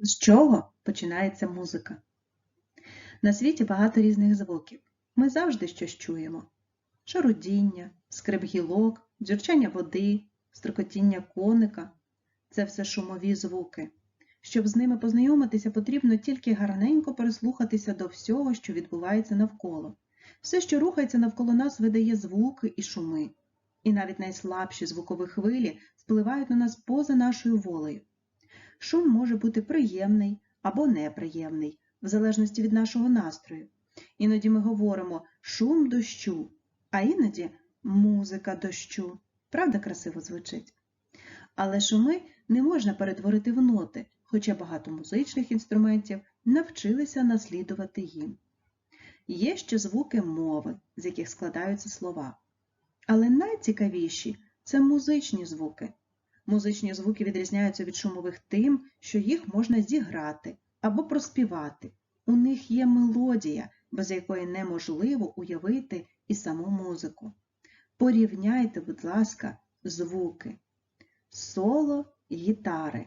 З чого починається музика? На світі багато різних звуків. Ми завжди щось чуємо: шарудіння, скрип гілок, дзюрчання води, строкотіння коника це все шумові звуки. Щоб з ними познайомитися, потрібно тільки гарненько прислухатися до всього, що відбувається навколо. Все, що рухається навколо нас, видає звуки і шуми. І навіть найслабші звукові хвилі впливають на нас поза нашою волею. Шум може бути приємний або неприємний, в залежності від нашого настрою. Іноді ми говоримо шум дощу, а іноді музика дощу. Правда, красиво звучить? Але шуми не можна перетворити в ноти, хоча багато музичних інструментів навчилися наслідувати їм. Є ще звуки мови, з яких складаються слова. Але найцікавіші це музичні звуки. Музичні звуки відрізняються від шумових тим, що їх можна зіграти або проспівати. У них є мелодія, без якої неможливо уявити і саму музику. Порівняйте, будь ласка, звуки. Соло гітари.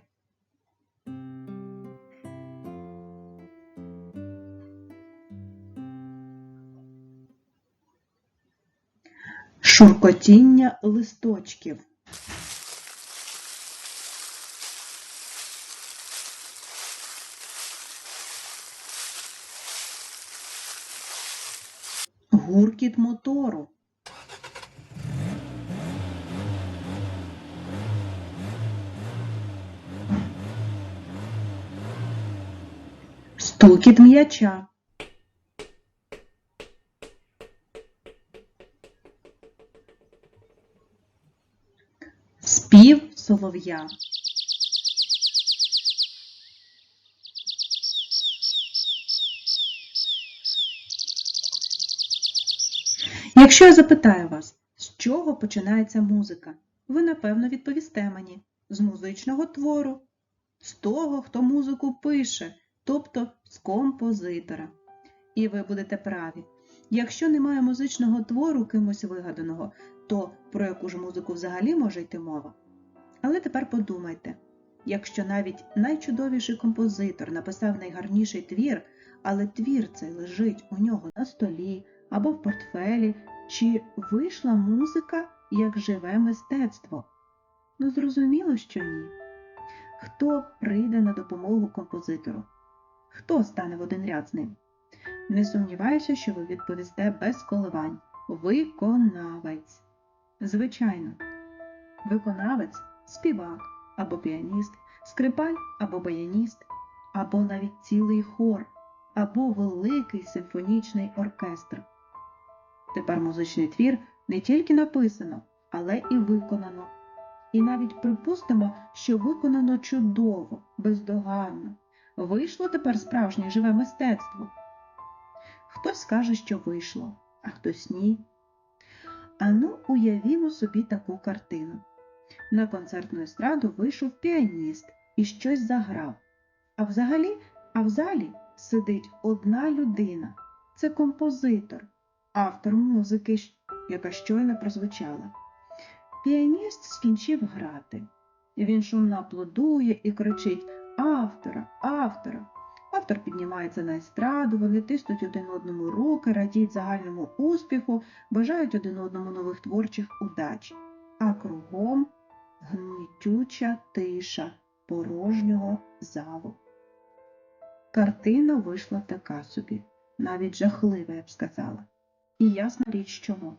Шуркотіння листочків. Гуркіт мотору. Стукіт м'яча. Спів солов'я. Якщо я запитаю вас, з чого починається музика, ви напевно відповісте мені з музичного твору, з того, хто музику пише, тобто з композитора. І ви будете праві. Якщо немає музичного твору кимось вигаданого, то про яку ж музику взагалі може йти мова? Але тепер подумайте, якщо навіть найчудовіший композитор написав найгарніший твір, але твір цей лежить у нього на столі або в портфелі, чи вийшла музика як живе мистецтво? Ну, зрозуміло, що ні. Хто прийде на допомогу композитору? Хто стане в один ряд з ним? Не сумніваюся, що ви відповісте без коливань. Виконавець. Звичайно, виконавець співак або піаніст, скрипаль або баяніст, або навіть цілий хор, або великий симфонічний оркестр. Тепер музичний твір не тільки написано, але і виконано. І навіть припустимо, що виконано чудово, бездоганно. Вийшло тепер справжнє живе мистецтво. Хтось скаже, що вийшло, а хтось ні. Ану, уявімо собі таку картину. На концертну естраду вийшов піаніст і щось заграв. А взагалі, а в залі сидить одна людина. Це композитор, автор музики, яка щойно прозвучала. Піаніст скінчив грати. Він шумно аплодує і кричить Автора, автора. Автор піднімається на естраду, вони тиснуть один одному руки, радіють загальному успіху, бажають один одному нових творчих удач. А кругом гнітюча тиша порожнього залу. Картина вийшла така собі, навіть жахлива, я б сказала. І ясна річ чому.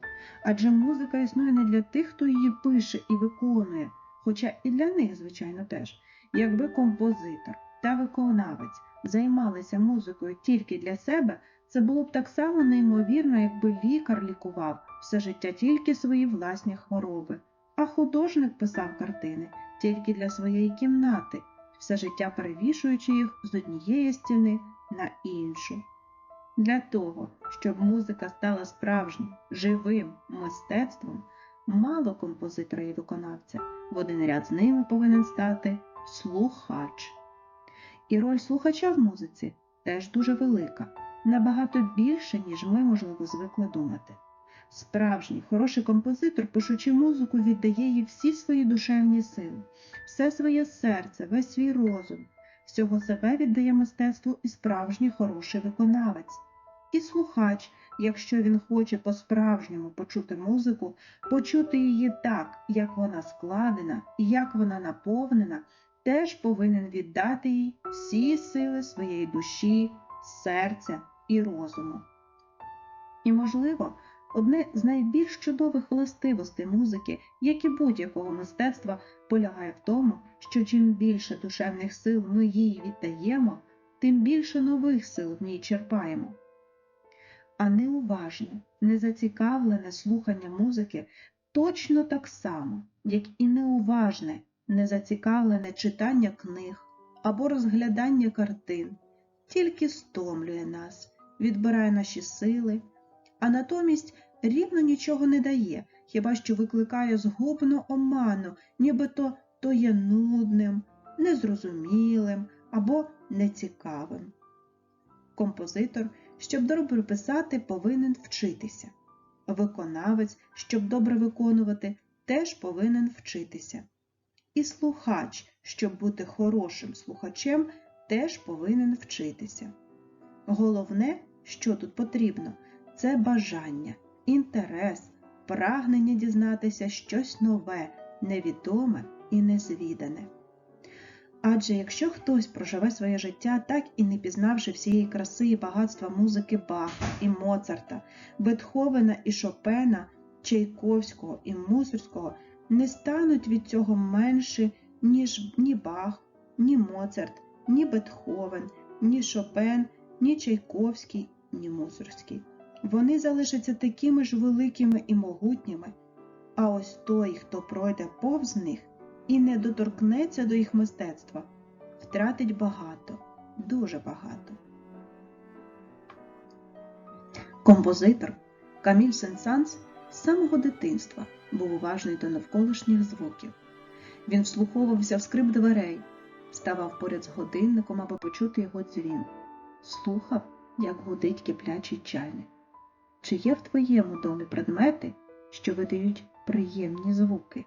Адже музика існує не для тих, хто її пише і виконує, хоча і для них, звичайно, теж. Якби композитор та виконавець займалися музикою тільки для себе, це було б так само неймовірно, якби лікар лікував все життя тільки свої власні хвороби, а художник писав картини тільки для своєї кімнати, все життя перевішуючи їх з однієї стіни на іншу. Для того, щоб музика стала справжнім, живим мистецтвом, мало композитора і виконавця, в один ряд з ними повинен стати слухач. І роль слухача в музиці теж дуже велика, набагато більше, ніж ми, можливо, звикли думати. Справжній, хороший композитор, пишучи музику, віддає їй всі свої душевні сили, все своє серце, весь свій розум. Всього себе віддає мистецтву і справжній хороший виконавець. І слухач, якщо він хоче по-справжньому почути музику, почути її так, як вона складена і як вона наповнена, теж повинен віддати їй всі сили своєї душі, серця і розуму. І, можливо, одне з найбільш чудових властивостей музики, як і будь-якого мистецтва, полягає в тому, що чим більше душевних сил ми їй віддаємо, тим більше нових сил в ній черпаємо. А неуважне, незацікавлене слухання музики точно так само, як і неуважне, незацікавлене читання книг або розглядання картин, тільки стомлює нас, відбирає наші сили, а натомість рівно нічого не дає, хіба що викликає згубну оману, нібито то є нудним, незрозумілим або нецікавим. Композитор, щоб добре писати, повинен вчитися. Виконавець, щоб добре виконувати, теж повинен вчитися. І слухач, щоб бути хорошим слухачем, теж повинен вчитися. Головне, що тут потрібно, це бажання, інтерес, прагнення дізнатися щось нове, невідоме і незвідане. Адже якщо хтось проживе своє життя так і не пізнавши всієї краси і багатства музики Баха і Моцарта, Бетховена і Шопена, Чайковського і Мусорського, не стануть від цього менше, ніж ні Бах, ні Моцарт, ні Бетховен, ні Шопен, ні Чайковський, ні Мусорський. Вони залишаться такими ж великими і могутніми, а ось той, хто пройде повз них і не доторкнеться до їх мистецтва, втратить багато, дуже багато. Композитор Каміль Сен-Санс з самого дитинства був уважний до навколишніх звуків. Він вслуховувався в скрип дверей, ставав поряд з годинником, аби почути його дзвін, слухав, як гудить киплячий чайник. Чи є в твоєму домі предмети, що видають приємні звуки?